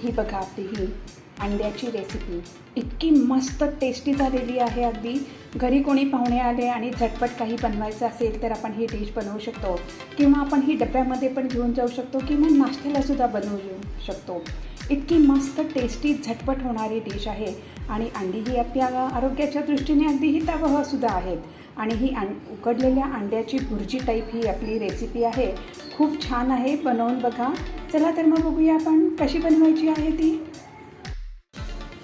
ही बघा आपली ही अंड्याची रेसिपी इतकी मस्त टेस्टी झालेली आहे अगदी. घरी कोणी पाहुणे आले आणि झटपट काही बनवायचं असेल तर आपण ही डिश बनवू शकतो. किंवा आपण ही डब्यामध्ये पण घेऊन जाऊ शकतो किंवा नाश्त्यालासुद्धा बनवू येऊ शकतो. इतकी मस्त टेस्टी झटपट होणारी डिश आहे. आणि अंडी ही आपल्या आरोग्याच्या दृष्टीने अगदी हितावहसुद्धा आहेत. आणि ही अं उकडलेल्या अंड्याची भुर्जी टाईप ही आपली रेसिपी आहे. खूप छान आहे. बनवून बघा. चला तर मग बघूया आपण कशी बनवायची आहे ती.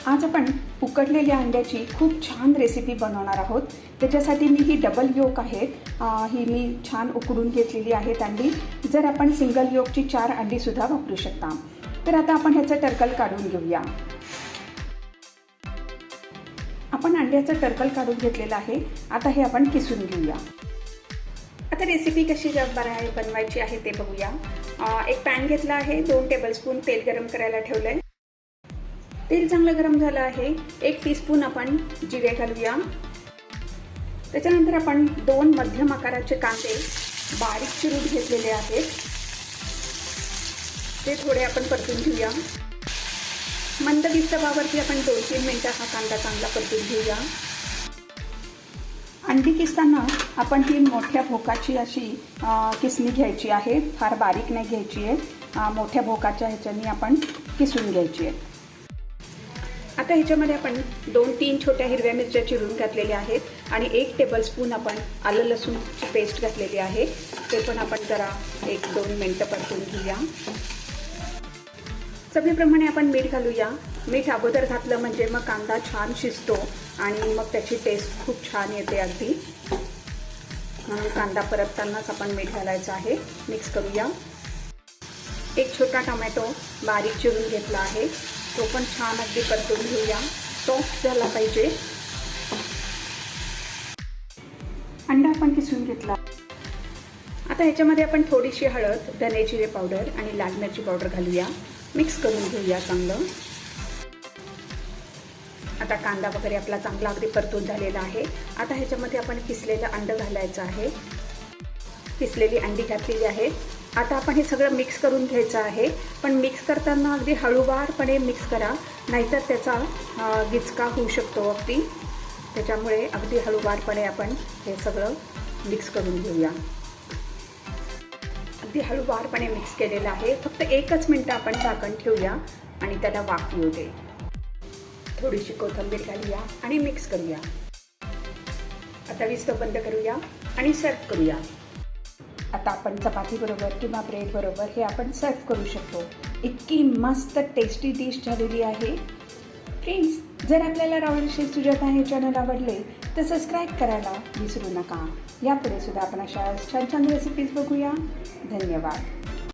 आज आपण उकडलेल्या अंड्याची खूप छान रेसिपी बनवणार आहोत. त्याच्यासाठी मी ही डबल योक आहेत ही मी छान उकडून घेतलेली आहेत अंडी. जर आपण सिंगल योकची चार अंडीसुद्धा वापरू शकता. तर आता आपण ह्याचं टर्कल काढून घेऊया. आपण अंड्याचं टर्कल काढून घेतलेलं आहे. आता हे आपण किसून घेऊया. आता रेसिपी कशी आहे बनवायची आहे ते बघूया. एक पॅन घेतला आहे दोन टेबलस्पून तेल गरम करायला ठेवलं आहे तेल चांगलं गरम झालं आहे. एक टीस्पून आपण जिरे घालूया. त्याच्यानंतर आपण दोन मध्यम आकाराचे कांदे बारीक चिरून घेतलेले आहेत. ते थोडे आपण परतून घेऊया. मंद विस्तवावरती आपण दोन तीन मिनटं हा कांदा चांगला परतून घेऊया. अंडी किसताना आपण ही मोठ्या भोकाची अशी किसणी घ्यायची आहे. फार बारीक नाही घ्यायची आहे. मोठ्या भोकाच्या ह्याच्यानी आपण किसून घ्यायची आहे. आता ह्याच्यामध्ये आपण दोन तीन छोट्या हिरव्या मिरच्या चिरून घातलेल्या आहेत आणि एक टेबलस्पून आपण आलं लसूणची पेस्ट घातलेली आहे. ते पण आपण जरा एक दोन मिनटं परतून घेऊया. चवीप्रमाणे आपण मीठ घालूया. मीठ अगोदर घातलं म्हणजे मग कांदा छान शिजतो आणि मग त्याची टेस्ट खूप छान येते अगदी. म्हणून कांदा परततानाच आपण मीठ घालायचं आहे. मिक्स करूया. एक छोटा टोमॅटो बारीक चिरून घेतला आहे. तो पण छान अगदी परतून घेऊया. सॉफ्ट झाला पाहिजे. अंडा आपण किसून घेतला. आता ह्याच्यामध्ये आपण थोडीशी हळद धने जिरे पावडर आणि लाल मिरची पावडर घालूया. मिक्स करून घेऊया चांगलं. आता कांदा वगैरे आपला चांगला अगदी परतून झालेला आहे. आता ह्याच्यामध्ये आपण किसलेलं अंडं घालायचं आहे. किसलेली अंडी घातलेली आहे आता आपण हे सगळं मिक्स करून घ्यायचं आहे. पण मिक्स करताना अगदी हळूवारपणे मिक्स करा. नाहीतर त्याचा गिचका होऊ शकतो अगदी. त्याच्यामुळे अगदी हळूवारपणे आपण हे सगळं मिक्स करून घेऊया. अगदी हळूवारपणे मिक्स केलेलं आहे. फक्त एकच मिनटं आपण झाकण ठेवूया आणि त्याला वाफ येऊ दे. थोडीशी कोथंबीर घालूया आणि मिक्स करूया. आता विस्तव बंद करूया आणि सर्व करूया. आता आपण चपातीबरोबर किंवा ब्रेड बरोबर हे आपण सर्व करू शकतो. इतकी मस्त टेस्टी डिश झालेली आहे. फ्रेंड्स जर आपल्याला रावण शेफ सुजाता हे चॅनल आवडले तर सबस्क्राईब करायला विसरू नका. यापुढे सुद्धा आपण अशा छान छान रेसिपीज बघूया. धन्यवाद.